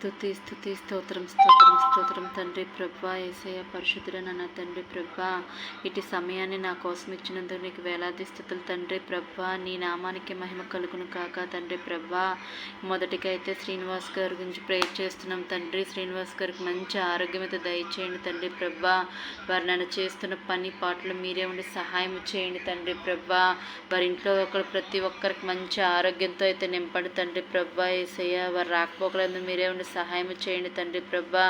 స్థుతి స్థుతి స్తోత్రం స్తోత్రం స్తోత్రం. తండ్రి ప్రభా ఏసయ్య పరిశుద్ధుడన నా తండ్రి ప్రభా ఇటు సమయాన్ని నా కోసం ఇచ్చినందుకు నీకు వేలాది స్థుతులు తండ్రి ప్రభా నీ నామానికి మహిమ కలుగును కాక. తండ్రి ప్రభా మొదటిగా అయితే శ్రీనివాస్ గారి గురించి ప్రేయర్ చేస్తున్నాం. తండ్రి శ్రీనివాస్ గారికి మంచి ఆరోగ్యం అయితే దయచేయండి. తండ్రి ప్రభా వారు నన్ను చేస్తున్న పని పాటలు మీరే ఉండి సహాయం చేయండి. తండ్రి ప్రభా వారి ఇంట్లో ఒకరు ప్రతి ఒక్కరికి మంచి ఆరోగ్యంతో అయితే నింపండి. తండ్రి ప్రభా ఏసయ్య వారు రాకపోకలందు మీరే ఉండి సహాయం చేయండి తండ్రి ప్రభా.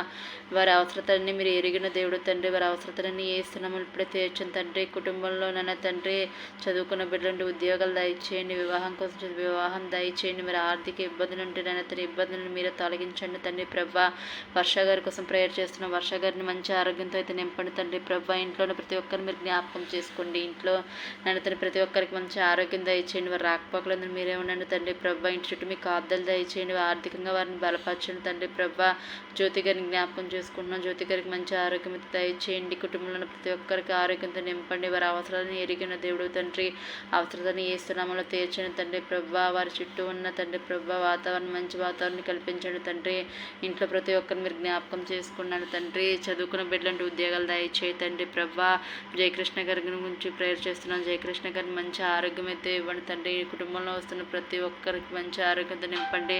వారి అవసరతలన్నీ మీరు ఎరిగిన దేవుడు తండ్రి. వారి అవసరతలన్నీ ఏ స్థలములు ఇప్పుడే తీర్చండి తండ్రి. కుటుంబంలో నన్న తండ్రి చదువుకున్న బిడ్డలంటే ఉద్యోగాలు దయచేయండి వివాహం కోసం వివాహం దయచేయండి. మరి ఆర్థిక ఇబ్బందులు ఉంటే నన్ను తన ఇబ్బందులను మీరే తొలగించండి తండ్రి ప్రభా. వర్ష గారి కోసం ప్రేయర్ చేస్తున్న వర్ష గారిని మంచి ఆరోగ్యంతో అయితే నింపండి తండ్రి ప్రభా. ఇంట్లోనే ప్రతి ఒక్కరిని మీరు జ్ఞాపకం చేసుకోండి. ఇంట్లో నన్ను తన ప్రతి ఒక్కరికి మంచి ఆరోగ్యం దయచేయండి. వారి రాకపోకలందరూ మీరే ఉండండి తండ్రి ప్రభా. ఇంటి చుట్టూ మీ కాద్దలు దయచేయండి. ఆర్థికంగా వారిని బలపరచండి తండ్రి ప్రభా. జ్యోతి గారిని జ్ఞాపకం చేసుకుంటున్నాం. జ్యోతి గారికి మంచి ఆరోగ్యం దయచేయండి. కుటుంబంలో ప్రతి ఒక్కరికి ఆరోగ్యంతో నింపండి. వారి అవసరాలను ఎరిగిన దేవుడు తండ్రి. అవసరాలను ఏ స్థానంలో తీర్చండి తండ్రి ప్రభా. వారి చుట్టూ ఉన్న తండ్రి ప్రభా వాతావరణం మంచి వాతావరణం కల్పించండి తండ్రి. ఇంట్లో ప్రతి ఒక్కరిని మీరు జ్ఞాపకం చేసుకున్నాను తండ్రి. చదువుకున్న బిడ్డలంటే ఉద్యోగాలు దయచేయి తండ్రి ప్రభా. జయకృష్ణ గారి గురించి ప్రేయర్ చేస్తున్నాను. జయకృష్ణ గారిని మంచి ఆరోగ్యం అయితే ఇవ్వండి తండ్రి. కుటుంబంలో వస్తున్న ప్రతి ఒక్కరికి మంచి ఆరోగ్యంతో నింపండి.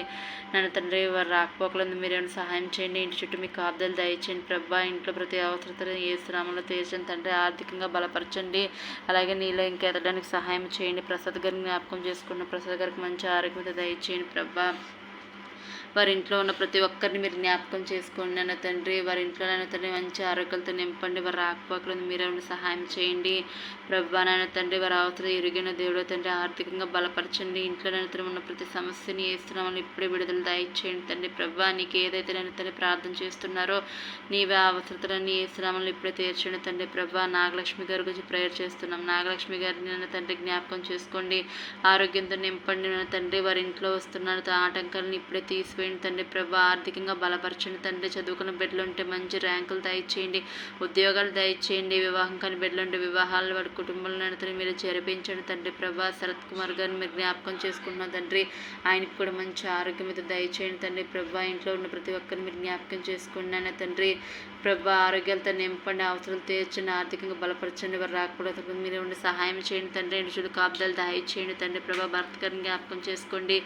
నన్ను తండ్రి వారు మీరు సహాయం చేయండి. ఇంటి చుట్టూ మీ కాపుదలు దయచేయండి. ప్రభా ఇంట్లో ప్రతి అవసరతను ఏ శ్రామంలో తీర్చండి తండ్రి ఆర్థికంగా బలపరచండి. అలాగే నీలో ఇంకెదడానికి సహాయం చేయండి. ప్రసాద్ గారిని జ్ఞాపకం చేసుకున్న ప్రసాద్ గారికి మంచి ఆరోగ్యత దయచేయండి. ప్రభా వారి ఇంట్లో ఉన్న ప్రతి ఒక్కరిని మీరు జ్ఞాపకం చేసుకోండి నాన్న తండ్రి. వారి ఇంట్లో నాన్న తండ్రి మంచి ఆరోగ్యాలతో నింపండి. వారి రాకపోకలను మీరే సహాయం చేయండి. ప్రభా నాన్న తండ్రి వారి అవసరం ఎరిగిన దేవుడు తండ్రి ఆర్థికంగా బలపరచండి. ఇంట్లో నన్ను తండ్రి ఉన్న ప్రతి సమస్యని వేస్తున్నామని ఇప్పుడే విడుదల దయచేయండి తండ్రి ప్రభా. నీకు ఏదైతే నన్ను తండ్రి ప్రార్థన చేస్తున్నారో నీవే అవసరతలన్నీ వేస్తున్నామని ఇప్పుడే తీర్చండి తండ్రి ప్రభా. నాగలక్ష్మి గారి గురించి ప్రేయర్ చేస్తున్నాం. నాగలక్ష్మి గారిని నన్ను తండ్రి జ్ఞాపకం చేసుకోండి. ఆరోగ్యంతో నింపండి నన్ను తండ్రి. వారి ఇంట్లో వస్తున్నారు ఆటంకాలను ఇప్పుడే తీ తీసివేయండి తండ్రి ప్రభా ఆర్థికంగా బలపరచండి. తండ్రి చదువుకున్న బిడ్డలు ఉంటే మంచి ర్యాంకులు దయచేయండి. ఉద్యోగాలు దయచేయండి. వివాహం కాని బిడ్డలు ఉంటే వివాహాలు వాడి కుటుంబంలో నడుతున్న మీరు చేరపించండి తండ్రి ప్రభా. శరత్ కుమార్ గారిని మీరు జ్ఞాపకం చేసుకుంటున్నాం తండ్రి ఆయనకు కూడా మంచి ఆరోగ్యం మీద దయచేయండి తండ్రి ప్రభా. ఇంట్లో ఉన్న ప్రతి ఒక్కరిని మీరు జ్ఞాపకం చేసుకున్నాను తండ్రి. ప్రభా ఆరోగ్యాలతో నింపండి అవసరాలు తీర్చండి ఆర్థికంగా బలపరచండి వారు రాకూడదు. మీరు ఉండి సహాయం చేయండి తండ్రి. రెండు చూడు కాపుదలు దయచేయండి తండ్రి ప్రభా. భర్త జ్ఞాపకం చేసుకోండి.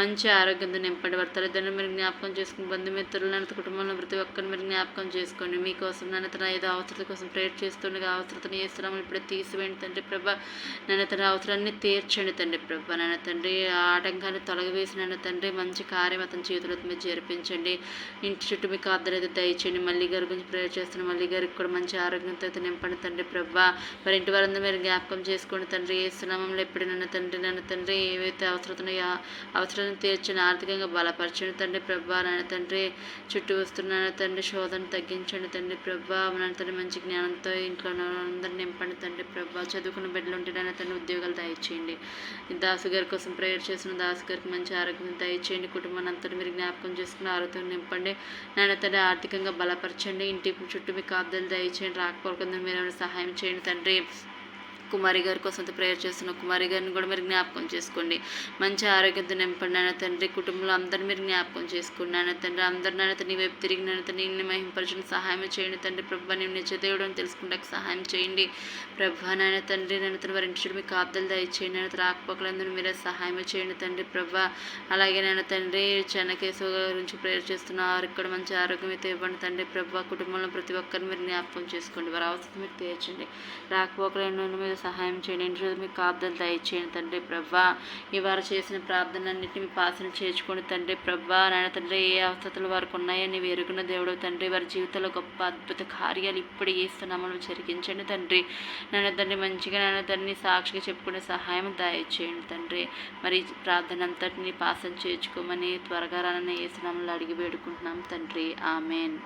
మంచి ఆరోగ్యంతో నింపండి. వారి తల్లిదండ్రులు మీరు జ్ఞాపకం చేసుకుని బంధుమిత్రులు నన్ను కుటుంబంలో ప్రతి ఒక్కరిని మీరు జ్ఞాపకం చేసుకోండి. మీకోసం నన్ను తన ఏదో అవసరత కోసం ప్రేర్ చేస్తుండగా అవసరతను చేస్తున్నాము ఇప్పుడు తీసివేయండి తండ్రి ప్రభా. నన్న తన అవసరాన్ని తీర్చండి తండ్రి ప్రభా. నన్న తండ్రి ఆటంకాన్ని తొలగవేసి నన్న తండ్రి మంచి కార్యం అతని చేతులతో మీరు జరిపించండి. ఇంటి చుట్టూ మీకు అద్దరైతే దయచేయండి. మళ్ళీ గర్భం గురించి ప్రేయర్ చేస్తున్న మళ్ళీ గారికి కూడా మంచి ఆరోగ్యంతో అయితే నింపండి తండ్రి ప్రభా. మరి ఇంటి వారందరూ మీరు జ్ఞాపకం చేసుకోండి తండ్రి. ఏ సునామంలో ఎప్పుడు నన్ను తండ్రి నన్ను తండ్రి ఏవైతే అవసరతున్నాయో అవసరం తీర్చండి ఆర్థికంగా బలపరచండి తండ్రి ప్రభా. నాన్న తండ్రి చుట్టూ వస్తున్నాను తండ్రి శోధన తగ్గించండి తండ్రి ప్రభా. నాన్న తండ్రి మంచి జ్ఞానంతో ఇంట్లో అందరిని నింపండి తండ్రి ప్రభా. చదువుకున్న బిడ్డలు ఉంటే నాన్న తండ్రి ఉద్యోగాలు దయచేయండి. దాసు గారి కోసం ప్రేయర్ చేసిన దాసు గారికి మంచి ఆరోగ్యం దయచేయండి. కుటుంబాన్ని అంతా మీరు జ్ఞాపకం చేసుకుని ఆరోగ్యం నింపండి. నాన్న తండ్రి ఆర్థికంగా బలపరచండి. ఇంటి చుట్టూ మీకు అద్దలు దయచేయండి. రాకపోకుండా మీరు ఏమైనా సహాయం చేయండి తండ్రి. కుమారి గారి కోసం ప్రేయర్ చేస్తున్న కుమారి గారిని కూడా మీరు జ్ఞాపకం చేసుకోండి. మంచి ఆరోగ్యంతో నింపండి నాన్న తండ్రి. కుటుంబంలో అందరిని మీరు జ్ఞాపకం చేసుకోండి నాన్న తండ్రి. అందరు నాన్న నీ వైపు తిరిగి నాన్న తండ్రి నిన్ను మహింపరచని సహాయం చేయండి తండ్రి. ప్రభా నేను నిజదేవుడు అని తెలుసుకుంటే సహాయం చేయండి. ప్రభా నాయన తండ్రి నన్ను తన వారి ఇంటి మీకు కాపుదలు దయచేయండి. నాన్న రాకపోకలందరూ మీరే సహాయం చేయండి తండ్రి. ప్రభా అలాగే నాన్న తండ్రి చెన్నకేశవ గురించి ప్రేయర్ చేస్తున్న వారికి కూడా మంచి ఆరోగ్యం అయితే ఇవ్వండి తండ్రి. ప్రభా కుటుంబంలో ప్రతి ఒక్కరిని మీరు జ్ఞాపకం చేసుకోండి. వారి అవసరం మీరు తీర్చండి. రాకపోకలను మీరు సహాయం చేయండి. ఇంటి మీకు కాపుదలు దయచేయండి తండ్రి ప్రభా. ఈ వారు చేసిన ప్రార్థనలన్నింటినీ మీ పాసన చేర్చుకోండి తండ్రి ప్రభా. నాయన తండ్రి ఏ అవసరతలు వారికి ఉన్నాయని వేరుకున్న దేవుడు తండ్రి. వారి జీవితంలో గొప్ప అద్భుత కార్యాలు ఇప్పుడు చేస్తున్నామని జరిగించండి తండ్రి. నన్ను తండ్రి మంచిగా నన్ను తండ్రిని సాక్షిగా చెప్పుకునే సహాయం దయచేయండి తండ్రి. మరి ప్రార్థన అంతటిని పాసన చేర్చుకోమని త్వరగా రానని వేసినామని అడిగి వేడుకుంటున్నాం తండ్రి. ఆమెన్.